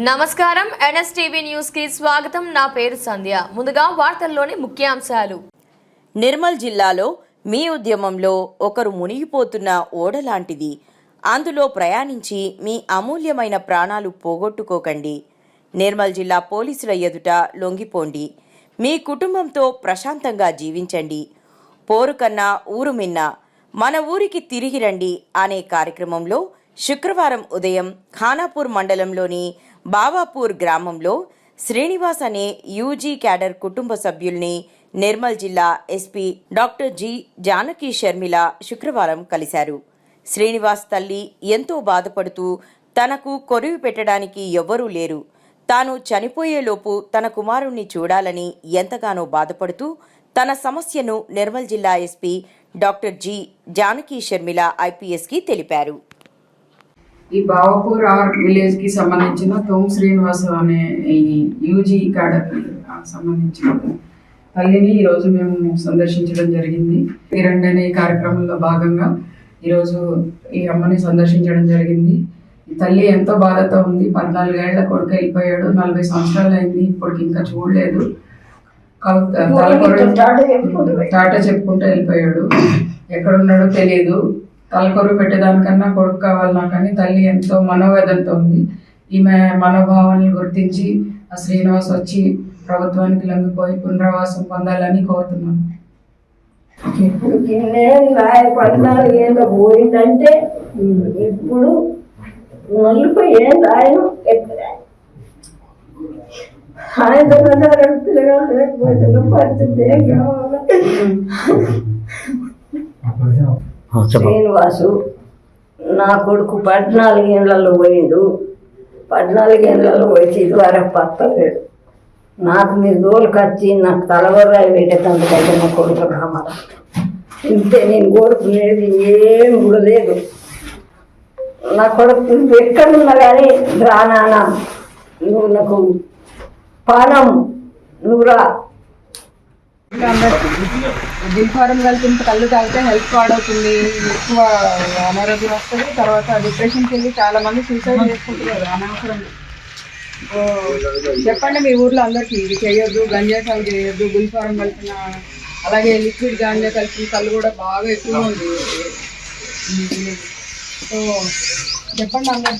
నమస్కారం. ఎన్ఎస్టీవీ న్యూస్కి స్వాగతం. నా పేరు సంధ్య. ముందుగా వార్తల్లోని ముఖ్యాంశాలు. నిర్మల్ జిల్లాలో మీ ఉద్యమంలో ఒకరు మునిగిపోతున్న ఓడ లాంటిది. అందులో ప్రయాణించి మీ అమూల్యమైన ప్రాణాలు పోగొట్టుకోకండి. నిర్మల్ జిల్లా పోలీసుల ఎదుట లొంగిపోండి. మీ కుటుంబంతో ప్రశాంతంగా జీవించండి. పోరు కన్నా ఊరు మిన్న. మన ఊరికి తిరిగి రండి అనే కార్యక్రమంలో శుక్రవారం ఉదయం ఖానాపూర్ మండలంలోని బావాపూర్ గ్రామంలో శ్రీనివాస్ అనే యూజీ క్యాడర్ కుటుంబ సభ్యుల్ని నిర్మల్ జిల్లా SP doctor G Janaki Sharmila శుక్రవారం కలిశారు. శ్రీనివాస్ తల్లి ఎంతో బాధపడుతూ తనకు కొరివి పెట్టడానికి ఎవ్వరూ లేరు. తాను చనిపోయేలోపు తన కుమారుణ్ణి చూడాలని ఎంతగానో బాధపడుతూ తన సమస్యను నిర్మల్ జిల్లా SP doctor G Janaki Sharmila ఐపీఎస్కి తెలిపారు. ఈ బావపూర్ ఆర్ విలేజ్కి సంబంధించిన తోమ్ శ్రీనివాస్ అనే ఈ యూజీ అకాడమీ సంబంధించిన తల్లిని ఈరోజు మేము సందర్శించడం జరిగింది. రెండు అనే ఈ కార్యక్రమంలో భాగంగా ఈరోజు ఈ అమ్మని సందర్శించడం జరిగింది. ఈ తల్లి ఎంతో బాధతో ఉంది. పద్నాలుగేళ్ళ కొడుకు వెళ్ళిపోయాడు నలభై సంవత్సరాలు అయింది. ఇప్పటికి ఇంకా చూడలేదు. టాటా చెప్పుకుంటూ వెళ్ళిపోయాడు. ఎక్కడున్నాడో తెలియదు తలకొరు పెట్టేదానికన్నా కొడుకు కావాలి నాకని తల్లి ఎంతో మనోవేదనతో ఉంది. ఈమె మనోభావాలను గుర్తించి ఆ శ్రీనివాస్ వచ్చి ప్రభుత్వానికి లొంగిపోయి పునరావాసం పొందాలని కోరుతున్నాను. ఇప్పుడు పద్నాలుగు ఏళ్ళు పోయిందంటే ఇప్పుడు నలభై ఏళ్ళు ఆయన ఎక్కడ? ఆయన లేకపోతే పరిస్థితి ఏం కావాలి? శ్రీనివాసు నా కొడుకు పద్నాలుగు ఏళ్ళలో పోయిండు. పద్నాలుగు ఏళ్ళలో పోయి ఇదివరకు పత్తలేడు నాకు మీరు దోలుకు వచ్చి నాకు తలవరాయి పెట్టేటందుకైతే నా కొడుకు రామారా ఇంతే నేను కోరుకునేది ఏం కూడా లేదు. నా కొడుకు నువ్వు ఎక్కడున్నా కానీ రా నాన్న. నువ్వు నాకు పానం. నువ్వు రా. దిల్ఫారం కలిపి కళ్ళు తాగితే హెల్త్ పాడవుతుంది ఎక్కువ అనారోగ్యం వస్తుంది తర్వాత డిప్రెషన్కి వెళ్ళి చాలా మంది సూసైడ్ చేసుకుంటున్నారు అనవసరం చెప్పండి మీ ఊర్లో అందరికి ఇది చేయొద్దు గంజా సాగు చేయొద్దు గుల్ఫారం కలిపిన అలాగే లిక్విడ్ గాంజా కలిపిన కళ్ళు కూడా బాగా ఎక్కువ ఉంది సో చెప్పండి అందరికి.